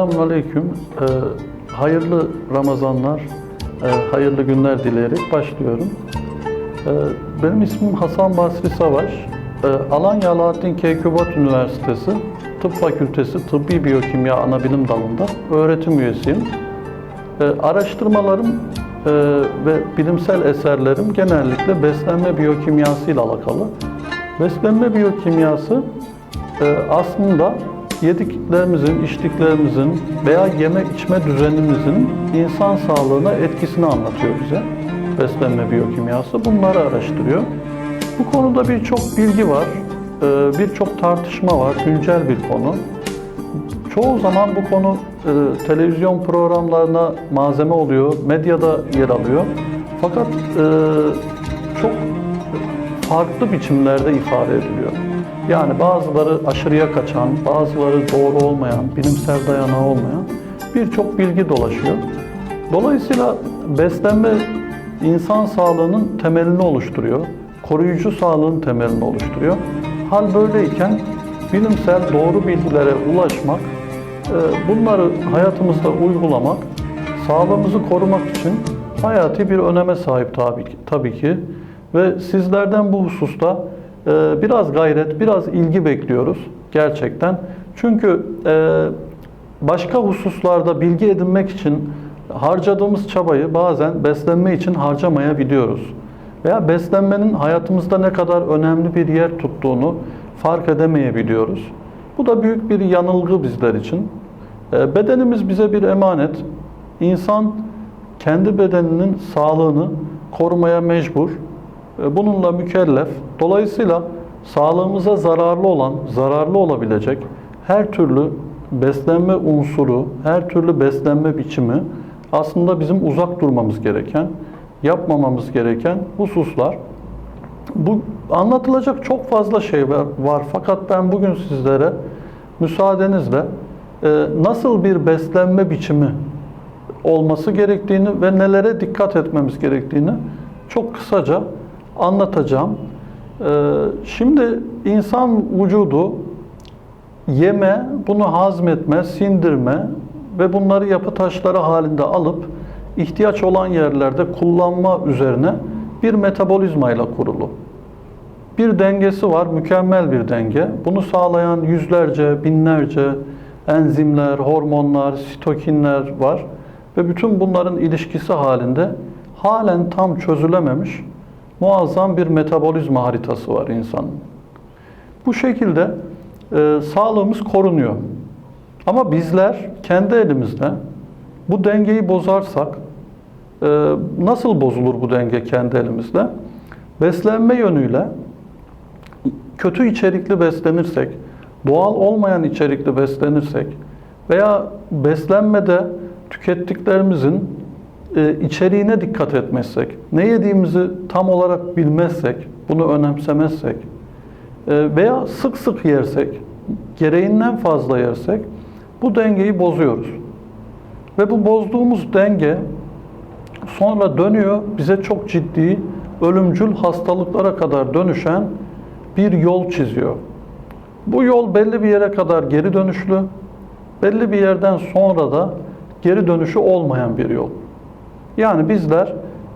Selamünaleyküm. Ee, hayırlı Ramazanlar, e, hayırlı günler dileyerek başlıyorum. Ee, benim ismim Hasan Basri Savaş. Ee, Alanya Alaaddin Keykubat Üniversitesi Tıp Fakültesi Tıbbi Biyokimya Anabilim Dalı'nda öğretim üyesiyim. Ee, araştırmalarım e, ve bilimsel eserlerim genellikle beslenme biyokimyası ile alakalı. Beslenme biyokimyası e, aslında yediklerimizin, içtiklerimizin veya yeme içme düzenimizin insan sağlığına etkisini anlatıyor bize. Beslenme biyokimyası bunları araştırıyor. Bu konuda birçok bilgi var, e, birçok tartışma var, güncel bir konu. Çoğu zaman bu konu e, televizyon programlarına malzeme oluyor, medyada yer alıyor. Fakat e, çok farklı biçimlerde ifade ediliyor. Yani bazıları aşırıya kaçan, bazıları doğru olmayan, bilimsel dayanağı olmayan birçok bilgi dolaşıyor. Dolayısıyla beslenme insan sağlığının temelini oluşturuyor. Koruyucu sağlığın temelini oluşturuyor. Hal böyleyken bilimsel doğru bilgilere ulaşmak, e, bunları hayatımızda uygulamak, sağlığımızı korumak için hayati bir öneme sahip tabii. Tabii ki. Ve sizlerden bu hususta biraz gayret, biraz ilgi bekliyoruz gerçekten. Çünkü e, başka hususlarda bilgi edinmek için harcadığımız çabayı bazen beslenme için harcamayabiliyoruz. Veya beslenmenin hayatımızda ne kadar önemli bir yer tuttuğunu fark edemeyebiliyoruz. Bu da büyük bir yanılgı bizler için. E, Bedenimiz bize bir emanet. İnsan kendi bedeninin sağlığını korumaya mecbur. E, Bununla mükellef. Dolayısıyla sağlığımıza zararlı olan, zararlı olabilecek her türlü beslenme unsuru, her türlü beslenme biçimi aslında bizim uzak durmamız gereken, yapmamamız gereken hususlar. Bu anlatılacak çok fazla şey var, fakat ben bugün sizlere müsaadenizle e, nasıl bir beslenme biçimi olması gerektiğini ve nelere dikkat etmemiz gerektiğini çok kısaca anlatacağım. E, şimdi insan vücudu yeme, bunu hazmetme, sindirme ve bunları yapı taşları halinde alıp ihtiyaç olan yerlerde kullanma üzerine bir metabolizmayla kurulu. Bir dengesi var, mükemmel bir denge. Bunu sağlayan yüzlerce, binlerce enzimler, hormonlar, sitokinler var ve bütün bunların ilişkisi halinde halen tam çözülememiş muazzam bir metabolizma haritası var insanın. Bu şekilde e, sağlığımız korunuyor. Ama bizler kendi elimizde bu dengeyi bozarsak e, nasıl bozulur bu denge kendi elimizde? Beslenme yönüyle kötü içerikli beslenirsek, doğal olmayan içerikli beslenirsek veya beslenmede tükettiklerimizin e, içeriğine dikkat etmezsek, ne yediğimizi tam olarak bilmezsek, bunu önemsemezsek e, veya sık sık yersek, gereğinden fazla yersek bu dengeyi bozuyoruz. Ve bu bozduğumuz denge sonra dönüyor bize çok ciddi ölümcül hastalıklara kadar dönüşen bir yol çiziyor. Bu yol belli bir yere kadar geri dönüşlü, belli bir yerden sonra da geri dönüşü olmayan bir yol. Yani bizler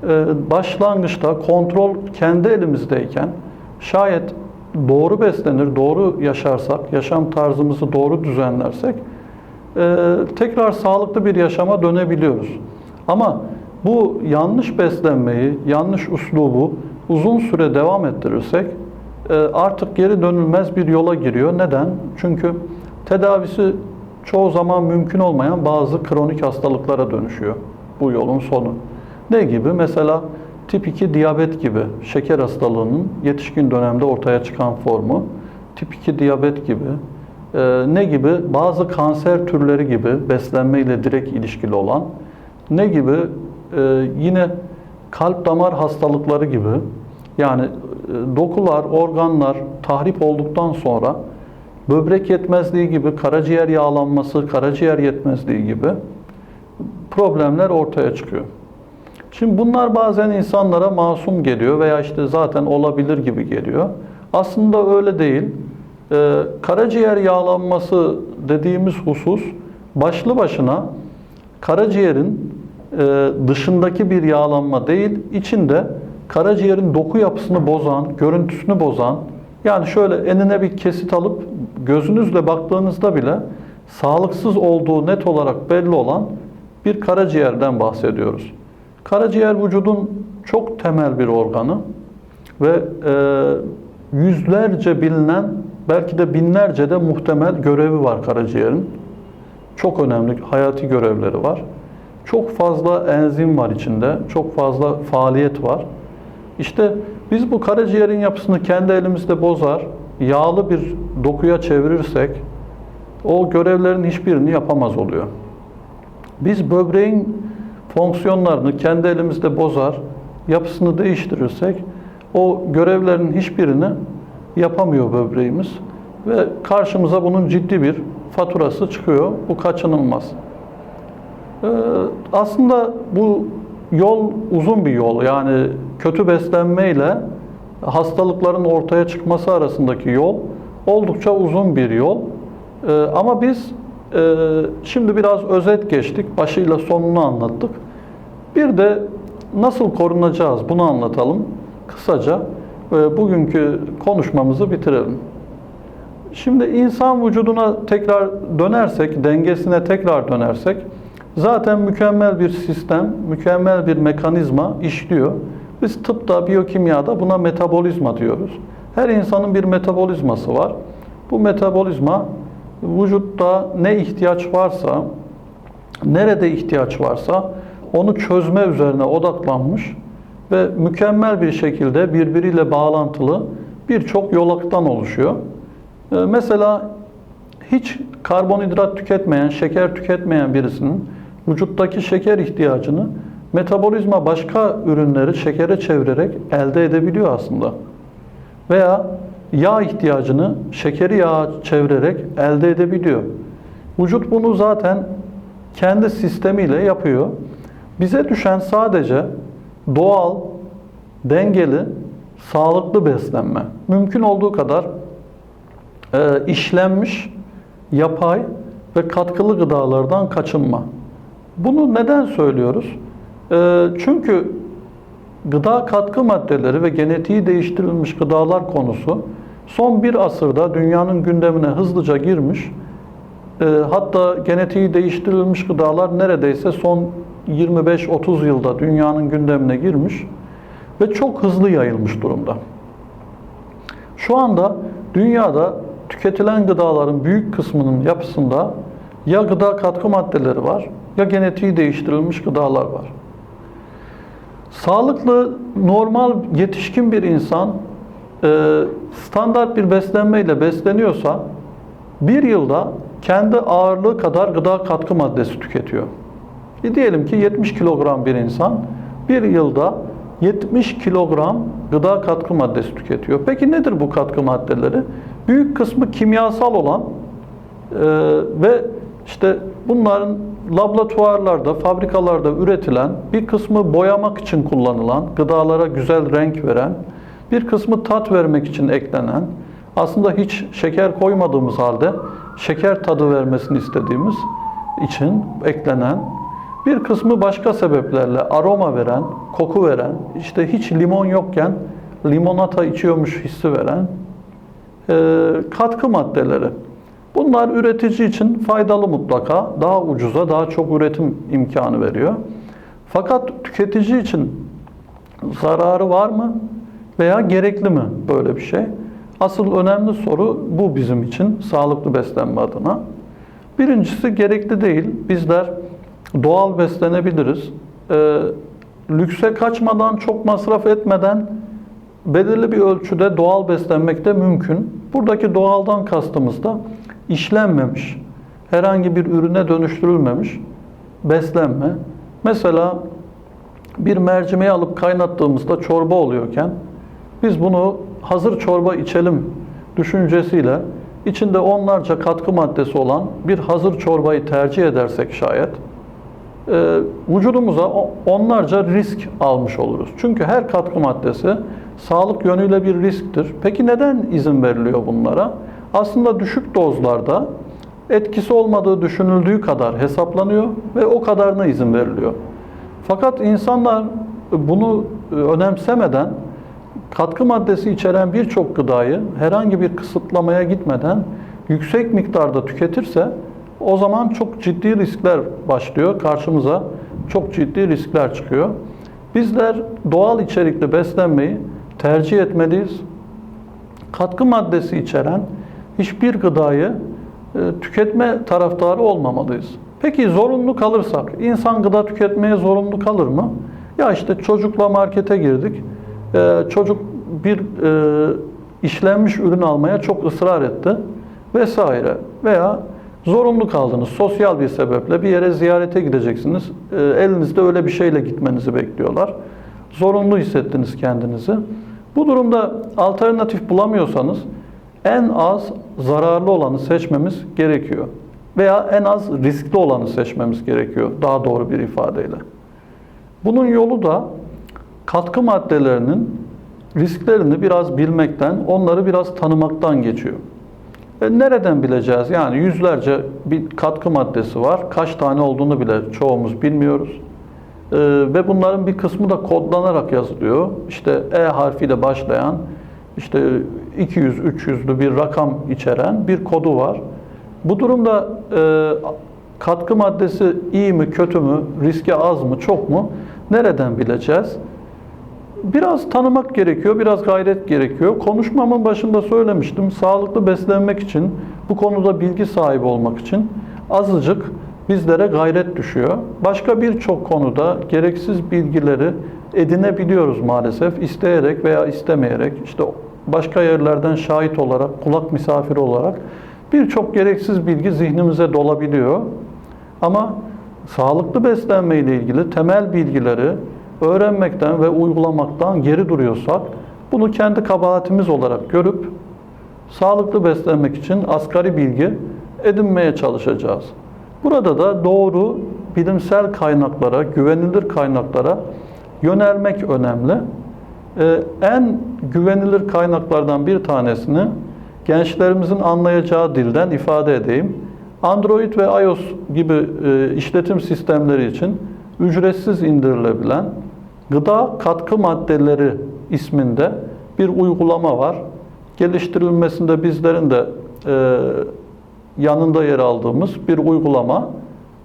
e, başlangıçta kontrol kendi elimizdeyken şayet doğru beslenir, doğru yaşarsak, yaşam tarzımızı doğru düzenlersek e, tekrar sağlıklı bir yaşama dönebiliyoruz. Ama bu yanlış beslenmeyi, yanlış uslubu uzun süre devam ettirirsek e, artık geri dönülmez bir yola giriyor. Neden? Çünkü tedavisi çoğu zaman mümkün olmayan bazı kronik hastalıklara dönüşüyor bu yolun sonu. Ne gibi? Mesela tip 2 diyabet gibi şeker hastalığının yetişkin dönemde ortaya çıkan formu, tip 2 diyabet gibi, e, ne gibi? Bazı kanser türleri gibi beslenme ile direkt ilişkili olan, ne gibi? E, yine kalp damar hastalıkları gibi, yani e, dokular, organlar tahrip olduktan sonra böbrek yetmezliği gibi, karaciğer yağlanması, karaciğer yetmezliği gibi problemler ortaya çıkıyor. Şimdi bunlar bazen insanlara masum geliyor veya işte zaten olabilir gibi geliyor. Aslında öyle değil. Ee, karaciğer yağlanması dediğimiz husus başlı başına karaciğerin e, dışındaki bir yağlanma değil, içinde karaciğerin doku yapısını bozan, görüntüsünü bozan, yani şöyle enine bir kesit alıp gözünüzle baktığınızda bile sağlıksız olduğu net olarak belli olan bir karaciğerden bahsediyoruz. Karaciğer vücudun çok temel bir organı ve e, yüzlerce bilinen belki de binlerce de muhtemel görevi var karaciğerin. Çok önemli hayati görevleri var. Çok fazla enzim var içinde, çok fazla faaliyet var. İşte biz bu karaciğerin yapısını kendi elimizde bozar, yağlı bir dokuya çevirirsek o görevlerin hiçbirini yapamaz oluyor. Biz böbreğin fonksiyonlarını kendi elimizde bozar, yapısını değiştirirsek o görevlerin hiçbirini yapamıyor böbreğimiz ve karşımıza bunun ciddi bir faturası çıkıyor. Bu kaçınılmaz. Ee, aslında bu yol uzun bir yol. Yani kötü beslenmeyle hastalıkların ortaya çıkması arasındaki yol oldukça uzun bir yol. Ee, ama biz şimdi biraz özet geçtik. Başıyla sonunu anlattık. Bir de nasıl korunacağız bunu anlatalım kısaca. E, bugünkü konuşmamızı bitirelim. Şimdi insan vücuduna tekrar dönersek, dengesine tekrar dönersek zaten mükemmel bir sistem, mükemmel bir mekanizma işliyor. Biz tıpta, biyokimyada buna metabolizma diyoruz. Her insanın bir metabolizması var. Bu metabolizma vücutta ne ihtiyaç varsa, nerede ihtiyaç varsa onu çözme üzerine odaklanmış ve mükemmel bir şekilde birbiriyle bağlantılı birçok yolaktan oluşuyor. Ee, Mesela hiç karbonhidrat tüketmeyen, şeker tüketmeyen birisinin vücuttaki şeker ihtiyacını metabolizma başka ürünleri şekere çevirerek elde edebiliyor aslında. Veya yağ ihtiyacını şekeri yağa çevirerek elde edebiliyor. Vücut bunu zaten kendi sistemiyle yapıyor. Bize düşen sadece doğal, dengeli, sağlıklı beslenme. Mümkün olduğu kadar e, işlenmiş, yapay ve katkılı gıdalardan kaçınma. Bunu neden söylüyoruz? E, çünkü gıda katkı maddeleri ve genetiği değiştirilmiş gıdalar konusu son bir asırda dünyanın gündemine hızlıca girmiş. E, hatta genetiği değiştirilmiş gıdalar neredeyse son 25-30 yılda dünyanın gündemine girmiş ve çok hızlı yayılmış durumda. Şu anda dünyada tüketilen gıdaların büyük kısmının yapısında ya gıda katkı maddeleri var ya genetiği değiştirilmiş gıdalar var. Sağlıklı, normal, yetişkin bir insan standart bir beslenmeyle besleniyorsa bir yılda kendi ağırlığı kadar gıda katkı maddesi tüketiyor. E diyelim ki 70 kilogram bir insan bir yılda 70 kilogram gıda katkı maddesi tüketiyor. Peki nedir bu katkı maddeleri? Büyük kısmı kimyasal olan e, ve işte bunların laboratuvarlarda, fabrikalarda üretilen, bir kısmı boyamak için kullanılan, gıdalara güzel renk veren, bir kısmı tat vermek için eklenen, aslında hiç şeker koymadığımız halde şeker tadı vermesini istediğimiz için eklenen, bir kısmı başka sebeplerle aroma veren, koku veren, işte hiç limon yokken limonata içiyormuş hissi veren e, katkı maddeleri. Bunlar üretici için faydalı mutlaka. Daha ucuza, daha çok üretim imkanı veriyor. Fakat tüketici için zararı var mı veya gerekli mi böyle bir şey? Asıl önemli soru bu bizim için sağlıklı beslenme adına. Birincisi gerekli değil. Bizler doğal beslenebiliriz. Ee, lükse kaçmadan, çok masraf etmeden belirli bir ölçüde doğal beslenmek de mümkün. Buradaki doğaldan kastımız da işlenmemiş, herhangi bir ürüne dönüştürülmemiş beslenme. Mesela bir mercimeği alıp kaynattığımızda çorba oluyorken biz bunu hazır çorba içelim düşüncesiyle içinde onlarca katkı maddesi olan bir hazır çorbayı tercih edersek şayet e, vücudumuza onlarca risk almış oluruz. Çünkü her katkı maddesi sağlık yönüyle bir risktir. Peki neden izin veriliyor bunlara? Aslında düşük dozlarda etkisi olmadığı düşünüldüğü kadar hesaplanıyor ve o kadarına izin veriliyor. Fakat insanlar bunu önemsemeden katkı maddesi içeren birçok gıdayı herhangi bir kısıtlamaya gitmeden yüksek miktarda tüketirse o zaman çok ciddi riskler başlıyor. Karşımıza çok ciddi riskler çıkıyor. Bizler doğal içerikli beslenmeyi tercih etmeliyiz. Katkı maddesi içeren hiçbir gıdayı e, tüketme taraftarı olmamalıyız. Peki zorunlu kalırsak, insan gıda tüketmeye zorunlu kalır mı? Ya işte çocukla markete girdik, e, çocuk bir e, işlenmiş ürün almaya çok ısrar etti vesaire. Veya zorunlu kaldınız, sosyal bir sebeple bir yere ziyarete gideceksiniz, e, elinizde öyle bir şeyle gitmenizi bekliyorlar. Zorunlu hissettiniz kendinizi. Bu durumda alternatif bulamıyorsanız en az zararlı olanı seçmemiz gerekiyor. Veya en az riskli olanı seçmemiz gerekiyor daha doğru bir ifadeyle. Bunun yolu da katkı maddelerinin risklerini biraz bilmekten, onları biraz tanımaktan geçiyor. E nereden bileceğiz? Yani yüzlerce bir katkı maddesi var. Kaç tane olduğunu bile çoğumuz bilmiyoruz. E, ve bunların bir kısmı da kodlanarak yazılıyor. İşte E harfiyle başlayan, işte 200-300'lü bir rakam içeren bir kodu var. Bu durumda e, katkı maddesi iyi mi, kötü mü, riski az mı, çok mu? Nereden bileceğiz? Biraz tanımak gerekiyor, biraz gayret gerekiyor. Konuşmamın başında söylemiştim. Sağlıklı beslenmek için, bu konuda bilgi sahibi olmak için azıcık bizlere gayret düşüyor. Başka birçok konuda gereksiz bilgileri edinebiliyoruz maalesef. isteyerek veya istemeyerek, işte başka yerlerden şahit olarak, kulak misafiri olarak birçok gereksiz bilgi zihnimize dolabiliyor. Ama sağlıklı beslenme ile ilgili temel bilgileri öğrenmekten ve uygulamaktan geri duruyorsak bunu kendi kabahatimiz olarak görüp sağlıklı beslenmek için asgari bilgi edinmeye çalışacağız. Burada da doğru bilimsel kaynaklara, güvenilir kaynaklara yönelmek önemli. Ee, en güvenilir kaynaklardan bir tanesini gençlerimizin anlayacağı dilden ifade edeyim. Android ve iOS gibi e, işletim sistemleri için ücretsiz indirilebilen gıda katkı maddeleri isminde bir uygulama var. Geliştirilmesinde bizlerin de e, yanında yer aldığımız bir uygulama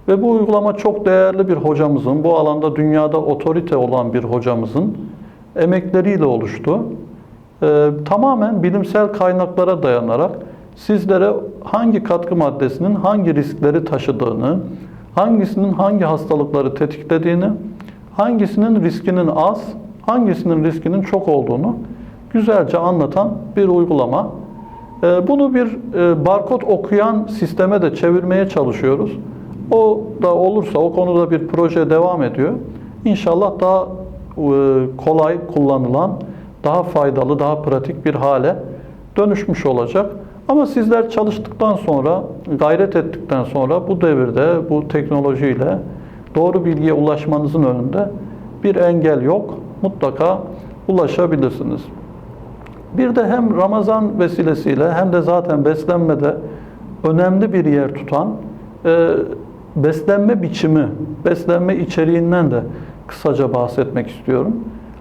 ve bu uygulama çok değerli bir hocamızın, bu alanda dünyada otorite olan bir hocamızın emekleriyle oluştu. Ee, tamamen bilimsel kaynaklara dayanarak sizlere hangi katkı maddesinin hangi riskleri taşıdığını, hangisinin hangi hastalıkları tetiklediğini, hangisinin riskinin az, hangisinin riskinin çok olduğunu güzelce anlatan bir uygulama. Ee, bunu bir e, barkod okuyan sisteme de çevirmeye çalışıyoruz. O da olursa o konuda bir proje devam ediyor. İnşallah daha e, kolay kullanılan, daha faydalı, daha pratik bir hale dönüşmüş olacak. Ama sizler çalıştıktan sonra, gayret ettikten sonra bu devirde, bu teknolojiyle doğru bilgiye ulaşmanızın önünde bir engel yok. Mutlaka ulaşabilirsiniz. Bir de hem Ramazan vesilesiyle hem de zaten beslenmede önemli bir yer tutan e, beslenme biçimi, beslenme içeriğinden de kısaca bahsetmek istiyorum.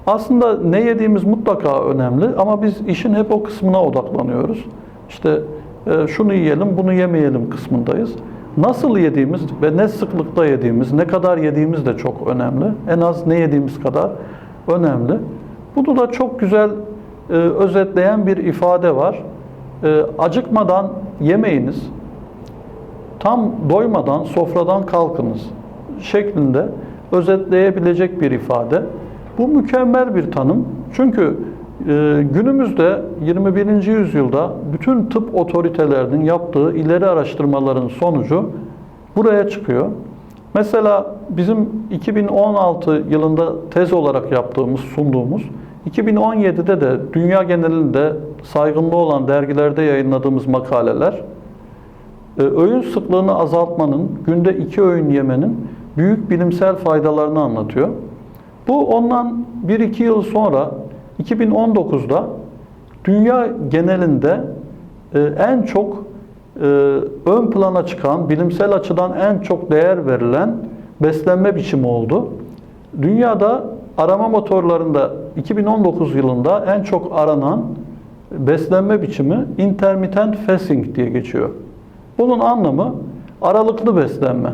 Aslında ne yediğimiz mutlaka önemli ama biz işin hep o kısmına odaklanıyoruz. İşte e, şunu yiyelim, bunu yemeyelim kısmındayız. Nasıl yediğimiz ve ne sıklıkta yediğimiz, ne kadar yediğimiz de çok önemli. En az ne yediğimiz kadar önemli. Bunu da çok güzel e, özetleyen bir ifade var. E, acıkmadan yemeyiniz, tam doymadan sofradan kalkınız şeklinde özetleyebilecek bir ifade. Bu mükemmel bir tanım. Çünkü günümüzde 21. yüzyılda bütün tıp otoritelerinin yaptığı ileri araştırmaların sonucu buraya çıkıyor. Mesela bizim 2016 yılında tez olarak yaptığımız, sunduğumuz, 2017'de de dünya genelinde saygınlığı olan dergilerde yayınladığımız makaleler, e, öğün sıklığını azaltmanın, günde iki öğün yemenin büyük bilimsel faydalarını anlatıyor. Bu ondan 1-2 yıl sonra 2019'da dünya genelinde e, en çok ön plana çıkan, bilimsel açıdan en çok değer verilen beslenme biçimi oldu. Dünyada arama motorlarında 2019 yılında en çok aranan beslenme biçimi intermittent fasting diye geçiyor. Bunun anlamı aralıklı beslenme.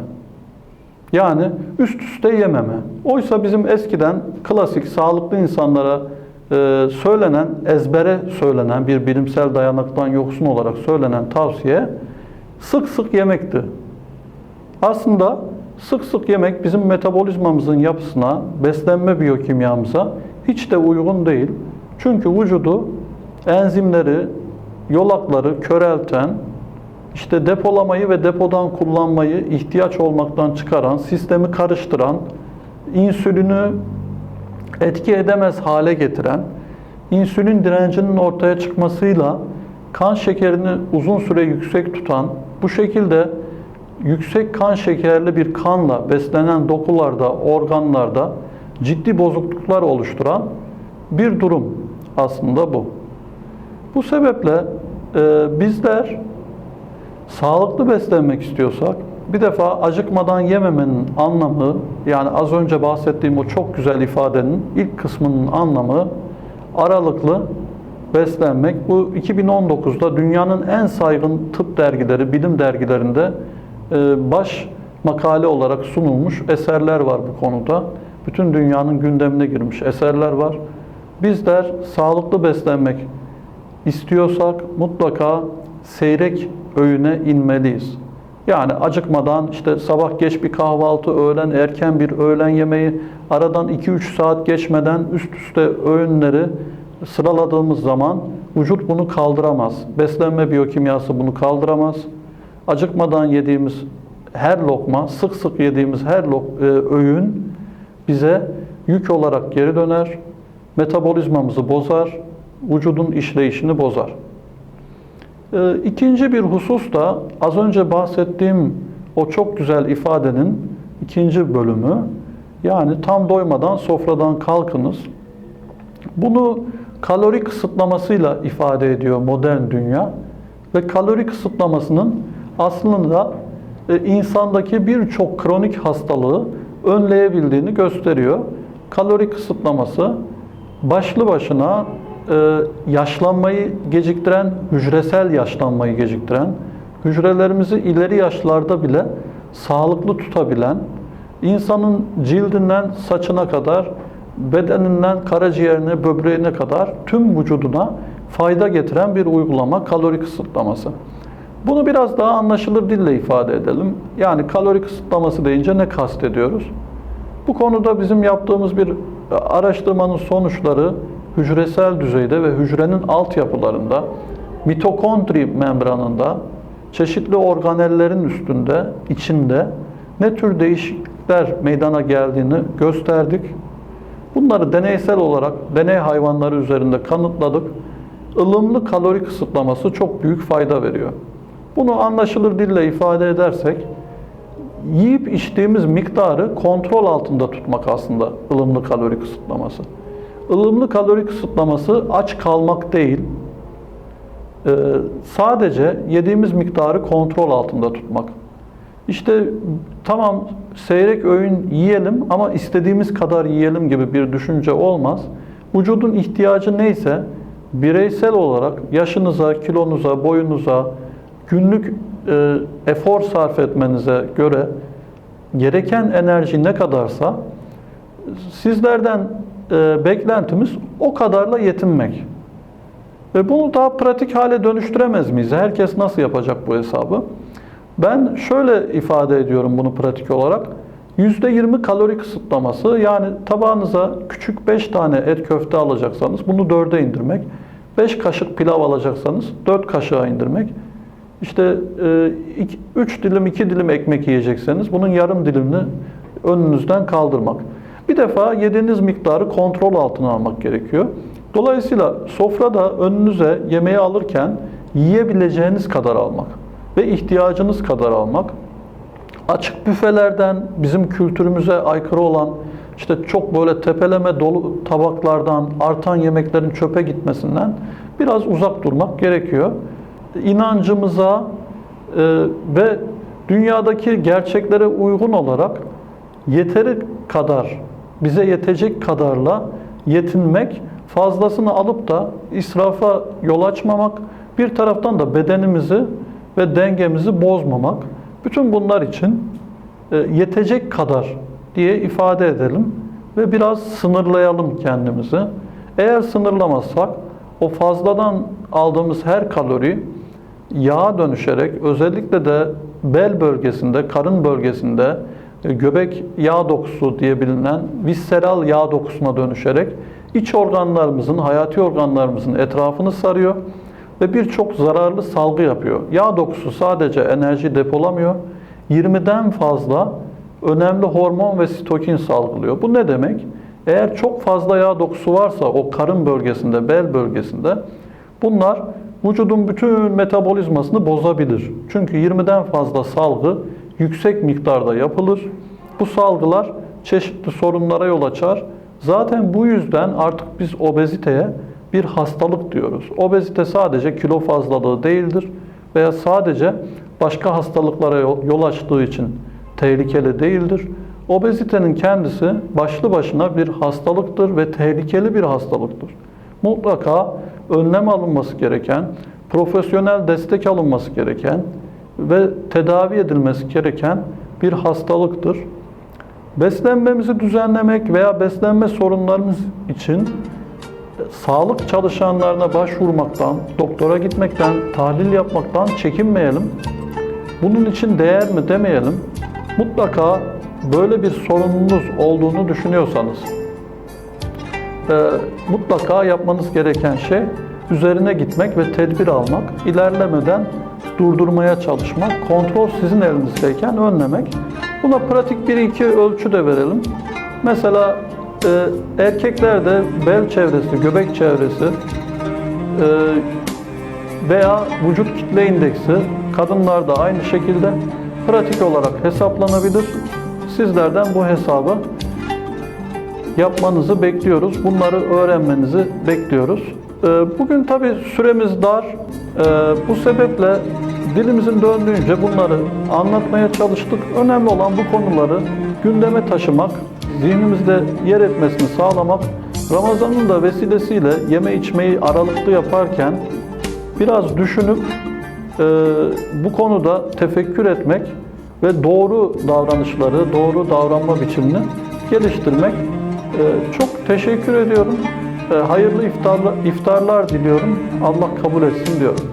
Yani üst üste yememe. Oysa bizim eskiden klasik sağlıklı insanlara e, söylenen, ezbere söylenen bir bilimsel dayanaktan yoksun olarak söylenen tavsiye sık sık yemekti. Aslında sık sık yemek bizim metabolizmamızın yapısına, beslenme biyokimyamıza hiç de uygun değil. Çünkü vücudu enzimleri, yolakları körelten, işte depolamayı ve depodan kullanmayı ihtiyaç olmaktan çıkaran, sistemi karıştıran, insülünü etki edemez hale getiren, insülin direncinin ortaya çıkmasıyla kan şekerini uzun süre yüksek tutan, bu şekilde yüksek kan şekerli bir kanla beslenen dokularda, organlarda ciddi bozukluklar oluşturan bir durum aslında bu. Bu sebeple e, bizler sağlıklı beslenmek istiyorsak bir defa acıkmadan yememenin anlamı yani az önce bahsettiğim o çok güzel ifadenin ilk kısmının anlamı aralıklı beslenmek. Bu 2019'da dünyanın en saygın tıp dergileri, bilim dergilerinde e, baş makale olarak sunulmuş eserler var bu konuda. Bütün dünyanın gündemine girmiş eserler var. Bizler sağlıklı beslenmek istiyorsak mutlaka seyrek öğüne inmeliyiz. Yani acıkmadan işte sabah geç bir kahvaltı, öğlen erken bir öğlen yemeği, aradan 2-3 saat geçmeden üst üste öğünleri sıraladığımız zaman vücut bunu kaldıramaz. Beslenme biyokimyası bunu kaldıramaz. Acıkmadan yediğimiz her lokma, sık sık yediğimiz her lok, e, öğün bize yük olarak geri döner, metabolizmamızı bozar, vücudun işleyişini bozar. Ee, İkinci bir husus da az önce bahsettiğim o çok güzel ifadenin ikinci bölümü. Yani tam doymadan sofradan kalkınız. Bunu kalori kısıtlamasıyla ifade ediyor modern dünya. Ve kalori kısıtlamasının aslında e, insandaki birçok kronik hastalığı önleyebildiğini gösteriyor. Kalori kısıtlaması başlı başına e, yaşlanmayı geciktiren, hücresel yaşlanmayı geciktiren, hücrelerimizi ileri yaşlarda bile sağlıklı tutabilen, insanın cildinden saçına kadar, bedeninden karaciğerine, böbreğine kadar tüm vücuduna fayda getiren bir uygulama kalori kısıtlaması. Bunu biraz daha anlaşılır dille ifade edelim. Yani kalori kısıtlaması deyince ne kastediyoruz? Bu konuda bizim yaptığımız bir araştırmanın sonuçları hücresel düzeyde ve hücrenin altyapılarında, mitokondri membranında, çeşitli organellerin üstünde, içinde ne tür değişiklikler meydana geldiğini gösterdik. Bunları deneysel olarak deney hayvanları üzerinde kanıtladık. Ilımlı kalori kısıtlaması çok büyük fayda veriyor. Bunu anlaşılır dille ifade edersek, yiyip içtiğimiz miktarı kontrol altında tutmak aslında ılımlı kalori kısıtlaması. Ilımlı kalori kısıtlaması aç kalmak değil, ee, sadece yediğimiz miktarı kontrol altında tutmak. İşte tamam seyrek öğün yiyelim ama istediğimiz kadar yiyelim gibi bir düşünce olmaz. Vücudun ihtiyacı neyse bireysel olarak yaşınıza, kilonuza, boyunuza, günlük e, efor sarf etmenize göre gereken enerji ne kadarsa sizlerden e, beklentimiz o kadarla yetinmek. Ve bunu daha pratik hale dönüştüremez miyiz? Herkes nasıl yapacak bu hesabı? Ben şöyle ifade ediyorum bunu pratik olarak. %20 kalori kısıtlaması yani tabağınıza küçük 5 tane et köfte alacaksanız bunu 4'e indirmek. 5 kaşık pilav alacaksanız 4 kaşığa indirmek. İşte 3 dilim 2 dilim ekmek yiyecekseniz bunun yarım dilimini önünüzden kaldırmak. Bir defa yediğiniz miktarı kontrol altına almak gerekiyor. Dolayısıyla sofrada önünüze yemeği alırken yiyebileceğiniz kadar almak ve ihtiyacınız kadar almak. Açık büfelerden bizim kültürümüze aykırı olan işte çok böyle tepeleme dolu tabaklardan artan yemeklerin çöpe gitmesinden biraz uzak durmak gerekiyor. İnancımıza, ve dünyadaki gerçeklere uygun olarak yeteri kadar, bize yetecek kadarla yetinmek, fazlasını alıp da israfa yol açmamak, bir taraftan da bedenimizi ve dengemizi bozmamak. Bütün bunlar için e, yetecek kadar diye ifade edelim ve biraz sınırlayalım kendimizi. Eğer sınırlamazsak o fazladan aldığımız her kalori yağa dönüşerek özellikle de bel bölgesinde, karın bölgesinde göbek yağ dokusu diye bilinen visceral yağ dokusuna dönüşerek iç organlarımızın, hayati organlarımızın etrafını sarıyor ve birçok zararlı salgı yapıyor. Yağ dokusu sadece enerji depolamıyor, 20'den fazla önemli hormon ve sitokin salgılıyor. Bu ne demek? Eğer çok fazla yağ dokusu varsa o karın bölgesinde, bel bölgesinde bunlar vücudun bütün metabolizmasını bozabilir. Çünkü 20'den fazla salgı yüksek miktarda yapılır. Bu salgılar çeşitli sorunlara yol açar. Zaten bu yüzden artık biz obeziteye bir hastalık diyoruz. Obezite sadece kilo fazlalığı değildir veya sadece başka hastalıklara yol açtığı için tehlikeli değildir. Obezitenin kendisi başlı başına bir hastalıktır ve tehlikeli bir hastalıktır. Mutlaka önlem alınması gereken, profesyonel destek alınması gereken ve tedavi edilmesi gereken bir hastalıktır. Beslenmemizi düzenlemek veya beslenme sorunlarımız için sağlık çalışanlarına başvurmaktan, doktora gitmekten, tahlil yapmaktan çekinmeyelim. Bunun için değer mi demeyelim. Mutlaka böyle bir sorununuz olduğunu düşünüyorsanız e, mutlaka yapmanız gereken şey üzerine gitmek ve tedbir almak, ilerlemeden durdurmaya çalışmak, kontrol sizin elinizdeyken önlemek. Buna pratik bir iki ölçü de verelim. Mesela e, erkeklerde bel çevresi, göbek çevresi e, veya vücut kitle indeksi kadınlarda aynı şekilde pratik olarak hesaplanabilir. Sizlerden bu hesabı yapmanızı bekliyoruz. Bunları öğrenmenizi bekliyoruz. Ee, Bugün tabi süremiz dar. Ee, Bu sebeple dilimizin döndüğünce bunları anlatmaya çalıştık. Önemli olan bu konuları gündeme taşımak, zihnimizde yer etmesini sağlamak, Ramazan'ın da vesilesiyle yeme içmeyi aralıklı yaparken biraz düşünüp e, bu konuda tefekkür etmek ve doğru davranışları, doğru davranma biçimini geliştirmek. E, çok teşekkür ediyorum. E, hayırlı iftarlar, iftarlar diliyorum. Allah kabul etsin diyorum.